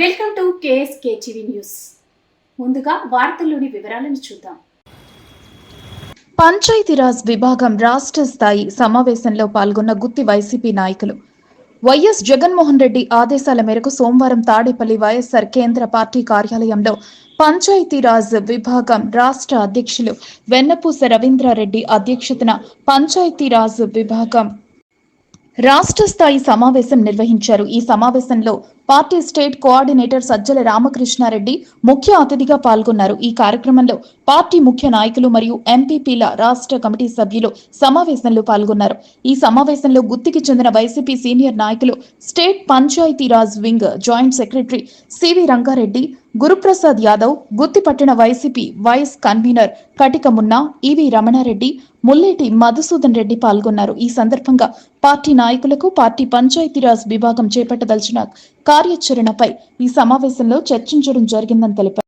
Welcome to KSK TV news. ముందుగా వార్తల్లోని వివరాలను చూద్దాం. పంచాయతీరాజ్ విభాగం రాష్ట్ర స్థాయి సమావేశంలో పాల్గొన్న గుత్తి వైసీపీ నాయకులు. వైఎస్ జగన్మోహన్ రెడ్డి ఆదేశాల మేరకు సోమవారం తాడేపల్లి వైఎస్ఆర్ కేంద్ర పార్టీ కార్యాలయంలో పంచాయతీరాజ్ విభాగం రాష్ట్ర అధ్యక్షులు వెన్నపూస రవీంద్రారెడ్డి అధ్యక్షతన పంచాయతీరాజ్ విభాగం రాష్ట్ర స్థాయి సమావేశం నిర్వహించారు. ఈ సమావేశంలో party state coordinator Sajjala Ramakrishna Reddy ముఖ్య అతిథిగా పాల్గొన్నారు. ఈ కార్యక్రమంలో పార్టీ ముఖ్య నాయకులు మరియు ఎంపీపీల రాష్ట్ర కమిటీ సభ్యులు సమావేశంలో పాల్గొన్నారు. ఈ సమావేశంలో గుత్తికి చెందిన వైసీపీ సీనియర్ నాయకులు state Panchayati Raj wing joint secretary CV Ranga Reddy Guruprasad Yadav గుత్తిపట్టిన YCP vice convener Katika Munna EV Ramanareddy Mulleti Madhusudan Reddy పాల్గొన్నారు. ఈ సందర్భంగా పార్టీ నాయకులకు పార్టీ పంచాయతీరాజ్ విభాగం చేపట్టదలిచిన కార్యాచరణపై ఈ సమావేశంలో చర్చించడం జరిగిందని తెలిపారు.